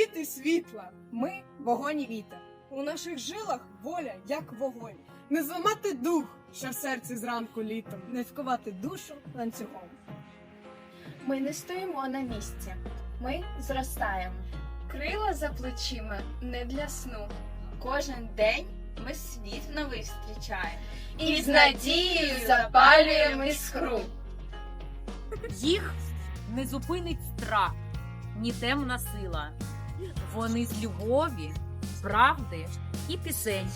діти світла, ми вогонь і вітер. У наших жилах воля, як вогонь. Не зламати дух, що в серці зранку літом, не вкувати душу ланцюгом. Ми не стоїмо на місці, ми зростаємо. Крила за плечима не для сну. Кожен день ми світ новий зустрічаємо. І з надією запалюємо іскру. Їх не зупинить страх, ні темна сила. Вони з любові, правди і пісень.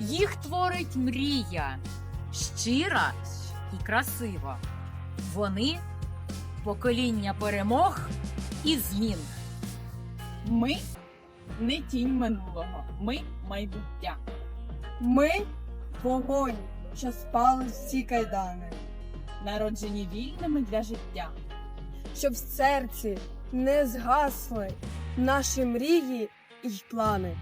Їх творить мрія, щира і красива. Вони покоління перемог і змін. Ми не тінь минулого, ми майбуття. Ми вогонь, що спали всі кайдани, народжені вільними для життя. Щоб в серці не згасли наші мрії і плани.